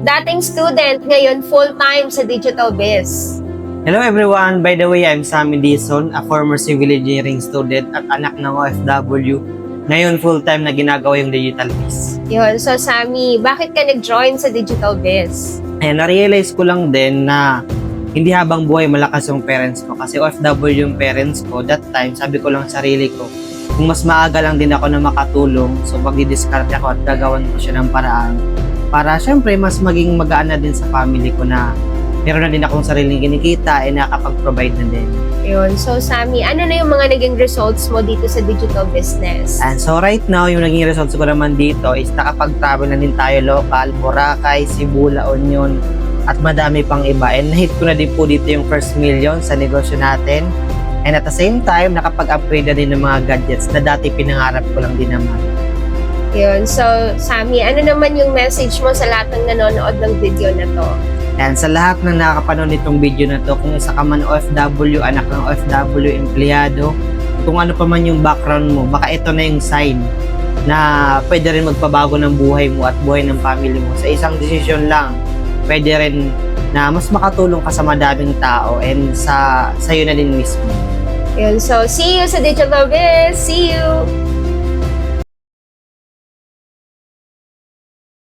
Dating student, ngayon full-time sa Digital Biz. Hello everyone! By the way, I'm Sammy Dizon, a former civil engineering student at anak ng OFW. Ngayon full-time na ginagawa yung digital biz. Yun. So, Sammy, bakit ka nag-join sa Digital Biz? And na-realize ko lang din na hindi habang buhay malakas yung parents ko. Kasi OFW yung parents ko. That time, sabi ko lang sa sarili ko, kung mas maaga lang din ako na makatulong, so magdi-discard ako at gagawan ko siya ng paraan para syempre mas maging magaan na din sa family ko na meron na din akong sariling kinikita eh nakapag-provide na din. Yun. So, Sammy, ano na yung mga naging results mo dito sa digital business? And so right now, yung naging results ko naman dito is nakapag-travel na din tayo local, Boracay, Cebu, La Union, at madami pang iba. And hit ko na din po dito yung first million sa negosyo natin. And at the same time, nakapag-upgrade na din ng mga gadgets na dati pinangarap ko lang din naman. Yun. So, Sammy, ano naman yung message mo sa lahat ng nanonood ng video na to? And sa lahat ng nakakapanood nitong video na to, kung isa ka man OFW, anak ng OFW, empleyado, kung ano pa man yung background mo, baka ito na yung sign na pwede rin magpabago ng buhay mo at buhay ng family mo. Sa isang desisyon lang, pwede rin na mas makatulong ka sa madaming tao and sa sa'yo na din mismo. Yun. So, see you sa Digital Biz! See you!